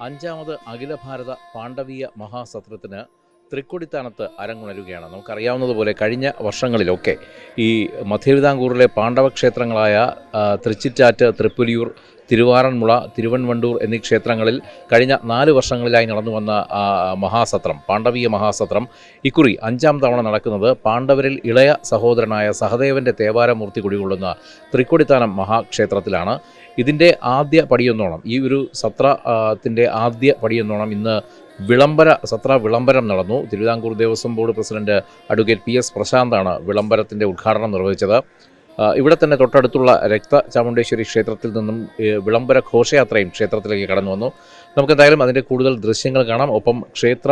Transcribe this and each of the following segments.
അഞ്ചാമത് അഖില ഭാരത പാണ്ഡവീയ മഹാസത്രത്തിന് തൃക്കൊടിത്താനത്ത് അരങ്ങുണരുകയാണ്. നമുക്കറിയാവുന്നതുപോലെ കഴിഞ്ഞ വർഷങ്ങളിലൊക്കെ ഈ മധ്യവിതാംകൂറിലെ പാണ്ഡവ ക്ഷേത്രങ്ങളായ തൃച്ചിറ്റാറ്റ് തൃപ്പുലിയൂർ തിരുവാറന്മുള തിരുവൻവണ്ടൂർ എന്നീ ക്ഷേത്രങ്ങളിൽ കഴിഞ്ഞ നാല് വർഷങ്ങളിലായി നടന്നു വന്ന മഹാസത്രം പാണ്ഡവീയ മഹാസത്രം. ഇക്കുറി അഞ്ചാം തവണ നടക്കുന്നത് പാണ്ഡവരിൽ ഇളയ സഹോദരനായ സഹദേവന്റെ തേവാരമൂർത്തി കുടികൊള്ളുന്ന തൃക്കൊടിത്താനം മഹാക്ഷേത്രത്തിലാണ്. ഇതിന്റെ ആദ്യ പടിയെന്നോണം ഈ ഒരു സത്രത്തിന്റെ ആദ്യ പടിയെന്നോണം ഇന്ന് വിളംബര സത്ര വിളംബരം നടന്നു. Thiruvithamkoor Devaswom board president advocate P S പ്രശാന്താണ് വിളംബരത്തിന്റെ ഉദ്ഘാടനം നിർവഹിച്ചത്. ഇവിടെ തന്നെ തൊട്ടടുത്തുള്ള രക്ത ചാമുണ്ടേശ്വരി ക്ഷേത്രത്തിൽ നിന്നും വിളംബര ഘോഷയാത്രയും ക്ഷേത്രത്തിലേക്ക് കടന്നു വന്നു. നമുക്കെന്തായാലും അതിന്റെ കൂടുതൽ ദൃശ്യങ്ങൾ കാണാം. ഒപ്പം ക്ഷേത്ര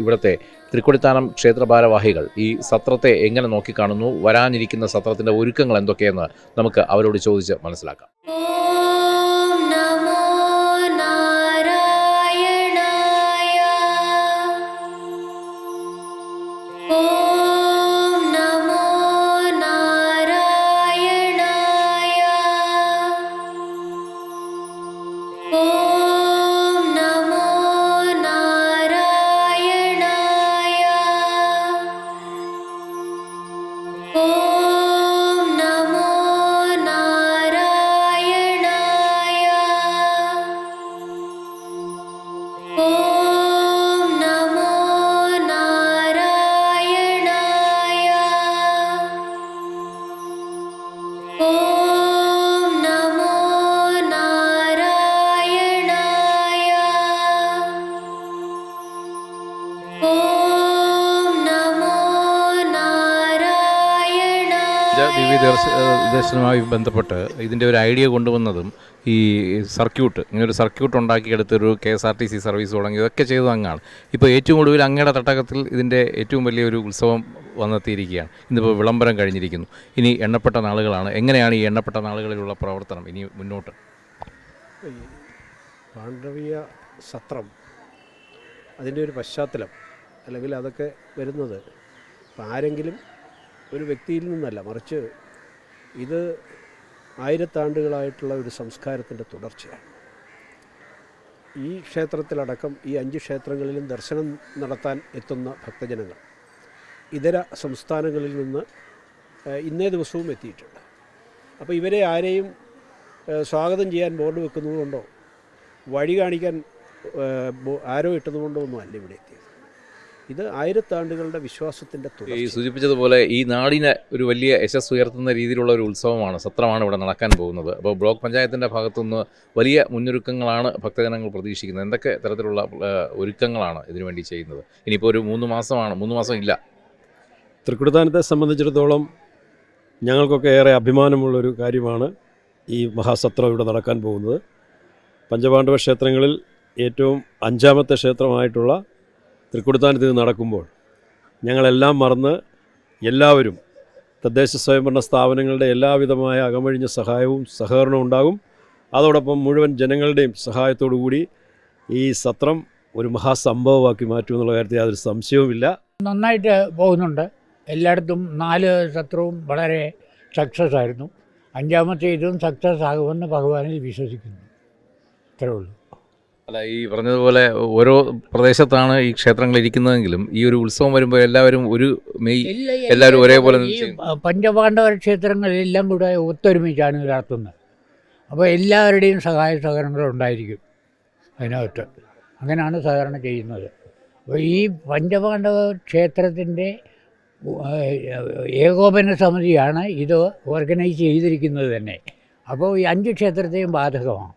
ഇവിടുത്തെ തൃക്കൊടിത്താനം ക്ഷേത്ര ഭാരവാഹികൾ ഈ സത്രത്തെ എങ്ങനെ നോക്കിക്കാണുന്നു? വരാനിരിക്കുന്ന സത്രത്തിന്റെ ഒരുക്കങ്ങൾ എന്തൊക്കെയെന്ന് നമുക്ക് അവരോട് ചോദിച്ച് മനസ്സിലാക്കാം. ദിവ്യ ദർശ ദർശനവുമായി ബന്ധപ്പെട്ട് ഇതിന്റെ ഒരു ഐഡിയ കൊണ്ടുവന്നതും ഈ സർക്യൂട്ട് ഇങ്ങനൊരു circuit ഉണ്ടാക്കിയെടുത്തൊരു K S R T C service തുടങ്ങി ഇതൊക്കെ ചെയ്തത് അങ്ങാണ്. ഇപ്പോൾ ഏറ്റവും ഒടുവിൽ അങ്ങയുടെ തട്ടകത്തിൽ ഇതിന്റെ ഏറ്റവും വലിയൊരു ഉത്സവം വന്നെത്തിയിരിക്കുകയാണ്. ഇന്നിപ്പോൾ വിളംബരം കഴിഞ്ഞിരിക്കുന്നു. ഇനി എണ്ണപ്പെട്ട നാളുകളാണ്. എങ്ങനെയാണ് ഈ എണ്ണപ്പെട്ട നാളുകളിലുള്ള പ്രവർത്തനം? ഇനി മുന്നോട്ട്. പാണ്ഡവീയ സത്രം അതിന്റെ ഒരു പശ്ചാത്തലം അല്ലെങ്കിൽ അതൊക്കെ വരുന്നത് ആരെങ്കിലും ഒരു വ്യക്തിയിൽ നിന്നല്ല മറിച്ച് ഇത് ആയിരത്താണ്ടുകളായിട്ടുള്ള ഒരു സംസ്കാരത്തിന്റെ തുടർച്ചയാണ്. ഈ ക്ഷേത്രത്തിലടക്കം ഈ അഞ്ച് ക്ഷേത്രങ്ങളിലും ദർശനം നടത്താൻ എത്തുന്ന ഭക്തജനങ്ങൾ ഇതര സംസ്ഥാനങ്ങളിൽ നിന്ന് ഇന്നേ ദിവസവും എത്തിയിട്ടുണ്ട്. അപ്പോൾ ഇവരെ ആരെയും സ്വാഗതം ചെയ്യാൻ ബോർഡ് വെക്കുന്നതുകൊണ്ടോ വഴി കാണിക്കാൻ ആരോ ഇട്ടതുകൊണ്ടോ ഒന്നും അല്ല ഇവിടെ എത്തിയത്. ഇത് ആയിരത്താണ്ടുകളുടെ വിശ്വാസത്തിന്റെ ഈ തുടർച്ച സൂചിപ്പിച്ചതുപോലെ ഈ നാടിനെ ഒരു വലിയ യശസ് ഉയർത്തുന്ന രീതിയിലുള്ള ഒരു ഉത്സവമാണ് സത്രമാണ് ഇവിടെ നടക്കാൻ പോകുന്നത്. അപ്പോൾ ബ്ലോക്ക് പഞ്ചായത്തിന്റെ ഭാഗത്തുനിന്ന് വലിയ മുന്നൊരുക്കങ്ങളാണ് ഭക്തജനങ്ങൾ പ്രതീക്ഷിക്കുന്നത്. എന്തൊക്കെ തരത്തിലുള്ള ഒരുക്കങ്ങളാണ് ഇതിനുവേണ്ടി ചെയ്യുന്നത്? ഇനിയിപ്പോൾ ഒരു മൂന്ന് മാസമാണ് മൂന്ന് മാസം ഇല്ല. തൃക്കുടുത്താനത്തെ സംബന്ധിച്ചിടത്തോളം ഞങ്ങൾക്കൊക്കെ ഏറെ അഭിമാനമുള്ള ഒരു കാര്യമാണ് ഈ മഹാസത്രം ഇവിടെ നടക്കാൻ പോകുന്നത്. പഞ്ചപാണ്ഡവ ക്ഷേത്രങ്ങളിൽ ഏറ്റവും അഞ്ചാമത്തെ ക്ഷേത്രമായിട്ടുള്ള തൃക്കുടുത്താനത്ത് നടക്കുമ്പോൾ ഞങ്ങളെല്ലാം മറന്ന് എല്ലാവരും തദ്ദേശ സ്വയംഭരണ സ്ഥാപനങ്ങളുടെ എല്ലാവിധമായ അകമഴിഞ്ഞ സഹായവും സഹകരണവും ഉണ്ടാകും. അതോടൊപ്പം മുഴുവൻ ജനങ്ങളുടെയും സഹായത്തോടു കൂടി ഈ സത്രം ഒരു മഹാസംഭവമാക്കി മാറ്റുമെന്നുള്ള കാര്യത്തിൽ യാതൊരു സംശയവുമില്ല. നന്നായിട്ട് പോകുന്നുണ്ട്. എല്ലായിടത്തും നാല് സത്രവും വളരെ സക്സസ് ആയിരുന്നു. അഞ്ചാമത്തെ ഇതും സക്സസ് ആകുമെന്ന് ഭഗവാനിൽ വിശ്വസിക്കുന്നു. അത്രേ ഉള്ളൂ. അല്ല ഈ പറഞ്ഞതുപോലെ ഓരോ പ്രദേശത്താണ് ഈ ക്ഷേത്രങ്ങൾ ഇരിക്കുന്നതെങ്കിലും ഈ ഒരു ഉത്സവം വരുമ്പോൾ എല്ലാവരും ഒരു മെയ് എല്ലാവരും ഒരേപോലെ ഈ. പഞ്ചപാണ്ഡവ ക്ഷേത്രങ്ങളെല്ലാം കൂടെ ഒത്തൊരുമിച്ചാണ് നടത്തുന്നത്. അപ്പോൾ എല്ലാവരുടെയും സഹായ സഹകരണങ്ങൾ ഉണ്ടായിരിക്കും അതിനകത്ത്. അങ്ങനെയാണ് സാധാരണ ചെയ്യുന്നത്. അപ്പോൾ ഈ പഞ്ചപാണ്ഡവ ക്ഷേത്രത്തിന്റെ ഏകോപന സമിതിയാണ് ഇത് ഓർഗനൈസ് ചെയ്തിരിക്കുന്നത് തന്നെ. അപ്പോൾ ഈ അഞ്ച് ക്ഷേത്രത്തെയും ബാധകമാണ്.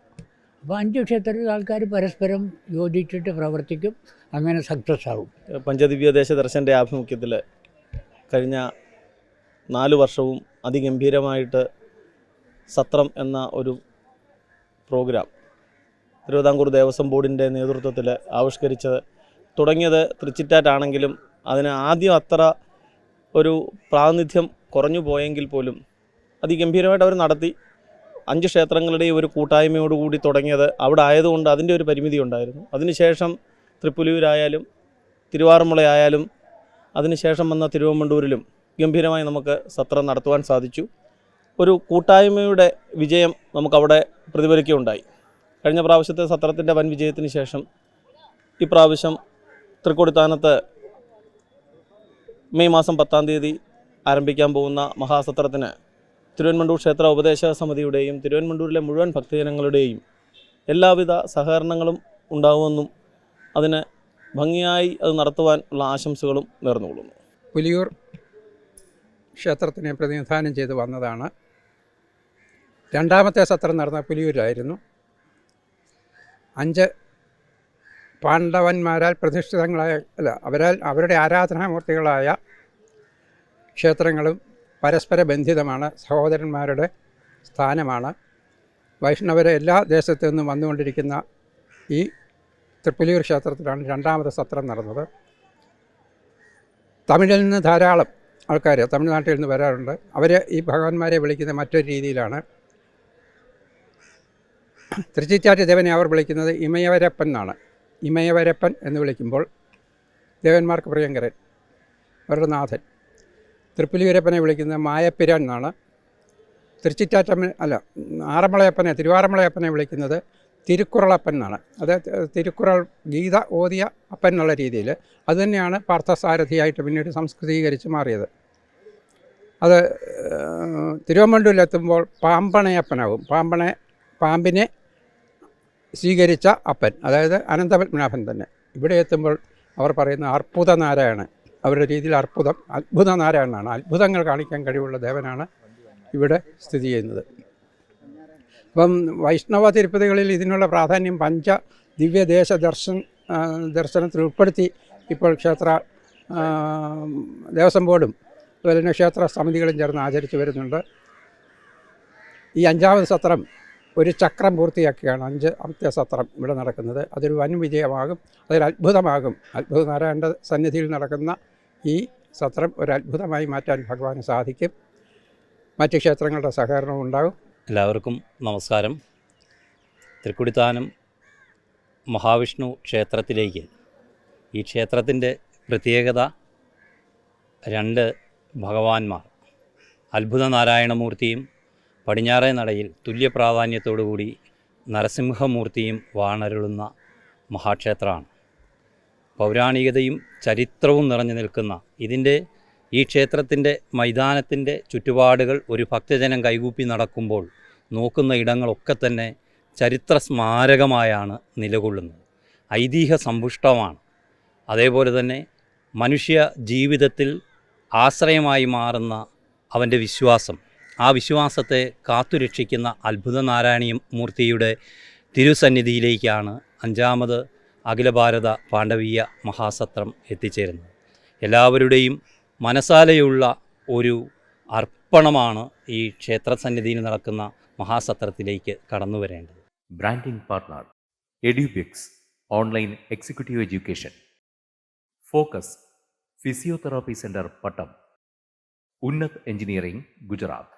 അപ്പോൾ അഞ്ച് ക്ഷേത്രത്തിൽ ആൾക്കാർ പരസ്പരം യോജിച്ചിട്ട് പ്രവർത്തിക്കും അങ്ങനെ സക്സസ് ആകും പഞ്ചദിവ്യദേശ ദർശന്റെ ആഭിമുഖ്യത്തിൽ കഴിഞ്ഞ നാല് വർഷവും അതിഗംഭീരമായിട്ട് സത്രം എന്ന ഒരു പ്രോഗ്രാം തിരുവിതാംകൂർ ദേവസ്വം ബോർഡിന്റെ നേതൃത്വത്തിൽ ആവിഷ്കരിച്ചത് തുടങ്ങിയത് തൃച്ചിറ്റാറ്റാണെങ്കിലും അതിന് ആദ്യം അത്ര ഒരു പ്രാതിനിധ്യം കുറഞ്ഞു പോയെങ്കിൽ പോലും അതിഗംഭീരമായിട്ട് അവർ നടത്തി. അഞ്ച് ക്ഷേത്രങ്ങളുടെയും ഒരു കൂട്ടായ്മയോടുകൂടി തുടങ്ങിയത് അവിടെ ആയതുകൊണ്ട് അതിന്റെ ഒരു പരിമിതി ഉണ്ടായിരുന്നു. അതിനുശേഷം തൃപ്പുലിയൂരായാലും തിരുവാറുമുളയായാലും അതിനുശേഷം വന്ന തിരുവമ്പണ്ടൂരിലും ഗംഭീരമായി നമുക്ക് സത്രം നടത്തുവാൻ സാധിച്ചു. ഒരു കൂട്ടായ്മയുടെ വിജയം നമുക്കവിടെ പ്രതിഫലിക്കുകയുണ്ടായി. കഴിഞ്ഞ പ്രാവശ്യത്തെ സത്രത്തിന്റെ വൻ വിജയത്തിന് ശേഷം ഇപ്രാവശ്യം തൃക്കൊടിത്താനത്ത് മെയ് മാസം പത്താം തീയതി ആരംഭിക്കാൻ പോകുന്ന മഹാസത്രത്തിന് തിരുവൻമണ്ടൂർ ക്ഷേത്ര ഉപദേശക സമിതിയുടെയും തിരുവൻമണ്ടൂരിലെ മുഴുവൻ ഭക്തജനങ്ങളുടെയും എല്ലാവിധ സഹകരണങ്ങളും ഉണ്ടാവുമെന്നും അതിന് ഭംഗിയായി അത് നടത്തുവാൻ ഉള്ള ആശംസകളും നേർന്നുകൊള്ളുന്നു. പുലിയൂർ ക്ഷേത്രത്തിനെ പ്രതിനിധാനം ചെയ്ത് വന്നതാണ്. രണ്ടാമത്തെ സത്രം നടന്ന പുലിയൂരായിരുന്നു അഞ്ച് പാണ്ഡവന്മാരാൽ പ്രതിഷ്ഠിതങ്ങളായ അല്ല അവരാൽ അവരുടെ ആരാധനാമൂർത്തികളായ ക്ഷേത്രങ്ങളും പരസ്പര ബന്ധിതമാണ് സഹോദരന്മാരുടെ സ്ഥാനമാണ്. വൈഷ്ണവരെ എല്ലാ ദേശത്തു നിന്നും വന്നുകൊണ്ടിരിക്കുന്ന ഈ തൃപ്പുലിയൂർ ക്ഷേത്രത്തിലാണ് രണ്ടാമത്തെ സത്രം നടന്നത്. തമിഴിൽ നിന്ന് ധാരാളം ആൾക്കാർ തമിഴ്നാട്ടിൽ നിന്ന് വരാറുണ്ട്. അവർ ഈ ഭഗവാന്മാരെ വിളിക്കുന്ന മറ്റൊരു രീതിയിലാണ്. തൃച്ചിറ്റാറ്റ് ദേവനെ അവർ വിളിക്കുന്നത് ഇമയവരപ്പൻ എന്നാണ്. ഇമയവരപ്പൻ എന്ന് വിളിക്കുമ്പോൾ ദേവന്മാർക്ക് പ്രിയങ്കരൻ അവരുടെ നാഥൻ. തൃപ്പുലിയൂരപ്പനെ വിളിക്കുന്നത് മായപ്പിരാൻ എന്നാണ് തൃച്ചിറ്റാറ്റമ്മൻ അല്ല ആറന്മുളയപ്പനെ തിരുവാറന്മുളയപ്പനെ വിളിക്കുന്നത് തിരുക്കുറളപ്പൻ എന്നാണ് അത് തിരുക്കുറൾ ഗീത ഓതിയ അപ്പൻ എന്നുള്ള രീതിയിൽ അതുതന്നെയാണ് പാർത്ഥസാരഥിയായിട്ട് പിന്നീട് സംസ്കൃതീകരിച്ച് മാറിയത്. അത് തിരുവമ്പണ്ടൂരിലെത്തുമ്പോൾ പാമ്പണയപ്പനാവും. പാമ്പണ പാമ്പിനെ സ്വീകരിച്ച അപ്പൻ അതായത് അനന്തപത്മനാഭൻ തന്നെ. ഇവിടെ എത്തുമ്പോൾ അവർ പറയുന്ന അർപ്പുത നാരായണൻ അവരുടെ രീതിയിൽ അർപ്പുതം അത്ഭുത നാരായണനാണ്. അത്ഭുതങ്ങൾ കാണിക്കാൻ കഴിവുള്ള ദേവനാണ് ഇവിടെ സ്ഥിതി ചെയ്യുന്നത്. അപ്പം വൈഷ്ണവ തിരുപ്പതികളിൽ ഇതിനുള്ള പ്രാധാന്യം പഞ്ച ദിവ്യദേശ ദർശൻ ദർശനത്തിൽ ഉൾപ്പെടുത്തി ഇപ്പോൾ ക്ഷേത്ര ദേവസ്വം ബോർഡും അതുപോലെ തന്നെ ക്ഷേത്ര സമിതികളും ചേർന്ന് ആചരിച്ചു വരുന്നുണ്ട്. ഈ അഞ്ചാമത് സത്രം ഒരു ചക്രം പൂർത്തിയാക്കിയാണ് അഞ്ച് അന്ത്യസത്രം സത്രം ഇവിടെ നടക്കുന്നത്. അതൊരു വൻ വിജയമാകും അതൊരു അത്ഭുതമാകും. അത്ഭുത നാരായണന്റെ സന്നിധിയിൽ നടക്കുന്ന ഈ സത്രം ഒരു അത്ഭുതമായി മാറ്റാൻ ഭഗവാന് സാധിക്കും. മറ്റ് ക്ഷേത്രങ്ങളുടെ സഹകരണവും ഉണ്ടാകും. എല്ലാവർക്കും നമസ്കാരം. തൃക്കുടിത്താനം മഹാവിഷ്ണു ക്ഷേത്രത്തിലേക്ക്. ഈ ക്ഷേത്രത്തിന്റെ പ്രത്യേകത രണ്ട് ഭഗവാന്മാർ. അത്ഭുത നാരായണമൂർത്തിയും പടിഞ്ഞാറേ നടയിൽ തുല്യ പ്രാധാന്യത്തോടുകൂടി നരസിംഹമൂർത്തിയും വാണരുളുന്ന മഹാക്ഷേത്രമാണ്. പൗരാണികതയും ചരിത്രവും നിറഞ്ഞു നിൽക്കുന്ന ഇതിന്റെ ഈ ക്ഷേത്രത്തിന്റെ മൈതാനത്തിന്റെ ചുറ്റുപാടുകൾ ഒരു ഭക്തജനം കൈകൂപ്പി നടക്കുമ്പോൾ നോക്കുന്ന ഇടങ്ങളൊക്കെ തന്നെ ചരിത്ര സ്മാരകമായാണ് നിലകൊള്ളുന്നത്. ഐതിഹ്യ സമ്പുഷ്ടമാണ്. അതേപോലെ തന്നെ മനുഷ്യ ജീവിതത്തിൽ ആശ്രയമായി മാറുന്ന അവന്റെ വിശ്വാസം ആ വിശ്വാസത്തെ കാത്തുരക്ഷിക്കുന്ന അത്ഭുത നാരായണീയ മൂർത്തിയുടെ തിരുസന്നിധിയിലേക്കാണ് അഞ്ചാമത് അഖില ഭാരത പാണ്ഡവീയ മഹാസത്രം എത്തിച്ചേരുന്നത്. എല്ലാവരുടെയും മനസാലയുള്ള ഒരു അർപ്പണമാണ് ഈ ക്ഷേത്രസന്നിധിയിൽ നടക്കുന്ന മഹാസത്രത്തിലേക്ക് കടന്നു വരേണ്ടത്. Branding partner Edubix online executive education focus physiotherapy centre Pattom Unnath engineering Gujarat